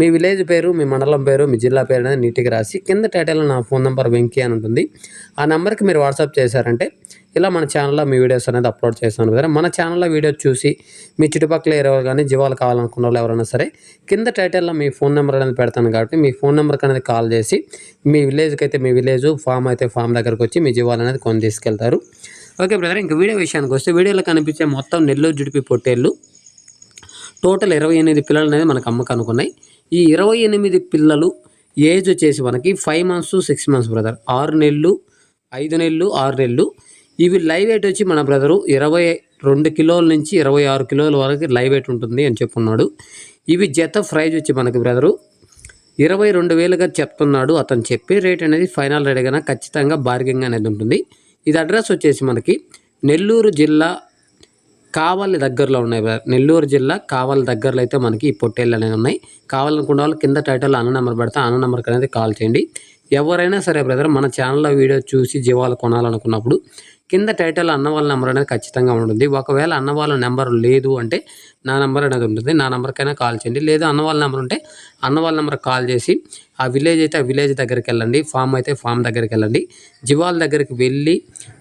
మీ village పేరు మీ మండలం పేరు మీ జిల్లా పేరు అనేది నీట్గా రాసి కింద టైటిల్లో నా ఫోన్ నెంబర్ వెంకీ అని ఉంటుంది. ఆ నెంబర్కి మీరు వాట్సాప్ చేశారంటే ఇలా మన ఛానల్లో మీ వీడియోస్ అనేది అప్లోడ్ చేస్తాను. కదా మన ఛానల్లో వీడియో చూసి మీ చుట్టుపక్కల ఎవరు కానీ జీవాలు కావాలనుకున్న వాళ్ళు ఎవరైనా సరే కింద టైటిల్లో మీ ఫోన్ నెంబర్ అనేది పెడతాను కాబట్టి మీ ఫోన్ నెంబర్కి అనేది కాల్ చేసి మీ విలేజ్కి అయితే మీ విలేజ్ ఫామ్ అయితే ఫామ్ దగ్గరకు వచ్చి మీ జీవాలు అనేది కొని తీసుకెళ్తారు. ఓకే బ్రదర్ ఇంకా వీడియో విషయానికి వస్తే వీడియోలో కనిపించే మొత్తం నెల్లూరు జుడిపి పొట్టేళ్ళు. టోటల్ ఇరవై ఎనిమిది పిల్లలు అనేది మనకు అమ్మకనుకున్నాయి. ఈ ఇరవై ఎనిమిది పిల్లలు ఏజ్ వచ్చేసి మనకి five months six months brother. ఆరు నెలలు ఐదు నెలలు ఆరు నెలలు. ఇవి లైవ్ వెయిట్ వచ్చి మన బ్రదరు ఇరవై రెండు కిలోల నుంచి ఇరవై ఆరు కిలోల వరకు లైవ్ వెయిట్ ఉంటుంది అని చెప్పున్నాడు. ఇవి జత ప్రైజ్ వచ్చి మనకి బ్రదరు ఇరవై రెండు వేలుగా చెప్తున్నాడు. అతను చెప్పే రేట్ అనేది ఫైనల్ రేట్ కన్నా ఖచ్చితంగా బార్గింగ్ అనేది ఉంటుంది. ఇది అడ్రస్ వచ్చేసి మనకి నెల్లూరు జిల్లా కావలి దగ్గరలో ఉన్నాయి బ్రదర్. నెల్లూరు జిల్లా కావలి దగ్గరలో అయితే మనకి ఈ పొట్టేళ్ళు అనేవి ఉన్నాయి. కావాలనుకున్న వాళ్ళు కింద టైటిల్ అన్న నెంబర్ పెడతా అన్న నెంబర్కి అనేది కాల్ చేయండి. ఎవరైనా సరే బ్రదర్ మన ఛానల్లో వీడియో చూసి జీవాలు కొనాలనుకున్నప్పుడు కింద టైటిల్ అన్న వాళ్ళ నెంబర్ అనేది ఖచ్చితంగా ఉంటుంది. ఒకవేళ అన్న వాళ్ళ నెంబర్ లేదు అంటే నా నెంబర్ అనేది ఉంటుంది. నా నెంబర్కైనా కాల్ చేయండి. లేదు అన్న వాళ్ళ నెంబర్ ఉంటే అన్న వాళ్ళ నెంబర్ కాల్ చేసి ఆ విలేజ్ అయితే ఆ విలేజ్ దగ్గరికి వెళ్ళండి. ఫామ్ అయితే ఫామ్ దగ్గరికి వెళ్ళండి. జీవాల దగ్గరికి వెళ్ళి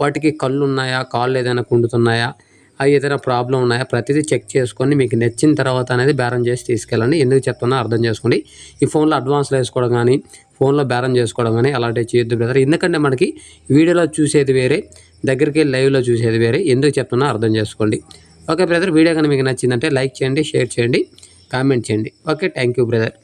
వాటికి కళ్ళు ఉన్నాయా? కాళ్ళు ఏదైనా కుండుతున్నాయా? అవి ఏదైనా ప్రాబ్లం ఉన్నాయా ప్రతిదీ చెక్ చేసుకొని మీకు నచ్చిన తర్వాత అనేది బేరం చేసి తీసుకెళ్ళండి. ఎందుకు చెప్తున్నా అర్థం చేసుకోండి. ఈ ఫోన్లో అడ్వాన్స్లో వేసుకోవడం కానీ ఫోన్లో బేరం చేసుకోవడం కానీ అలాంటివి చేయొద్దు బ్రదర్. ఎందుకంటే మనకి వీడియోలో చూసేది వేరే దగ్గరికి లైవ్లో చూసేది వేరే. ఎందుకు చెప్తున్నా అర్థం చేసుకోండి. ఓకే బ్రదర్ వీడియో కానీ మీకు నచ్చిందంటే లైక్ చేయండి షేర్ చేయండి కామెంట్ చేయండి. Okay thank you brother.